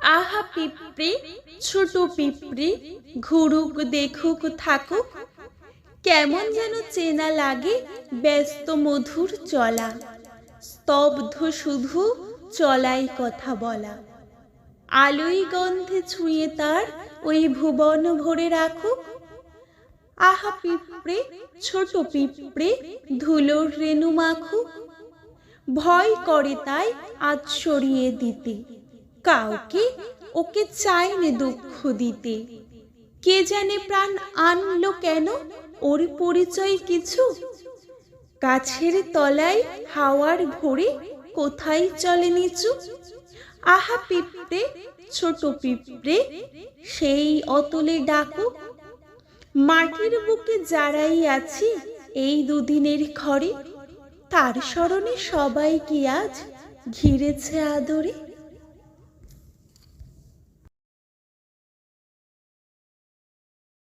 আহা পিঁপড়ে, ছোট পিঁপড়ে, ঘুরুক দেখুক থাকুক, কেমন যেন চেনা লাগে ব্যস্ত মধুর চলা, স্তব্ধ শুধু চলাই কথা বলা। আলোই গন্ধে ছুঁয়ে তার ওই ভুবন ভরে রাখুক। আহা পিঁপড়ে, ছোট পিঁপড়ে, ধুলোর রেণু মাখুক। ভয় করে তাই আজ সরিয়ে দিতে। কাউকে ওকে চাইনে দুঃখ দিতে। কে জানে প্রাণ আনলো কেন? ওর পরিচয় কিছু? গাছের তলায় হাওয়ার ভরে কোথায় চলে নিচু? আহা পিঁপড়ে, ছোট পিঁপড়ে, সেই অতলে ডাকুক মাটির বুকে যারাই আছি, এই দুদিনের ঘরে, তার স্মরণে সবাই কি আজ ঘিরেছে আদরে?